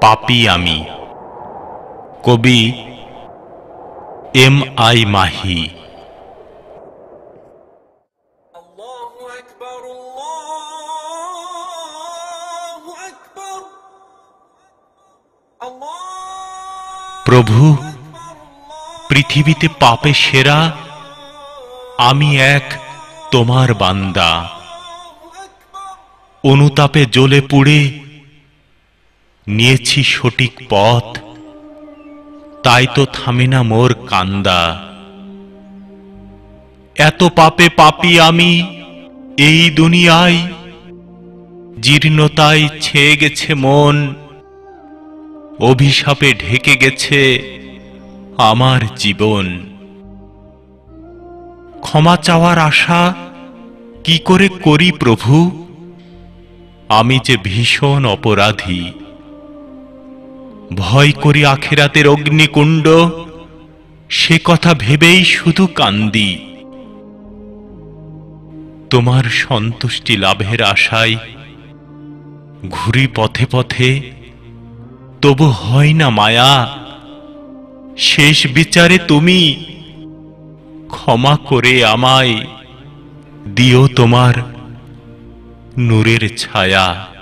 পাপি আমি। কবি এম আই মাহি। প্রভু পৃথিবীতে পাপে সেরা আমি এক তোমার বান্দা। অনুতাপে জ্বলে পুড়ে নিয়েছি সঠিক পথ। তাই তো থামে না মোর কান্দা। এত পাপে পাপি আমি এই দুনিয়ায়। জীর্ণতায় ছেয়ে গেছে মন, অভিশাপে ঢেকে গেছে আমার জীবন। ক্ষমা চাওয়ার আশা কি করে করি প্রভু? আমি যে ভীষণ অপরাধী। ভয় করি আখেরাতের অগ্নিকুণ্ড। সে কথা ভেবেই শুধু কান্দি। তোমার সন্তুষ্টি লাভের আশায় ঘুরি পথে পথে, তবু হয় না মায়া। শেষ বিচারে তুমি ক্ষমা করে আমায় দিও তোমার নূরের ছায়া।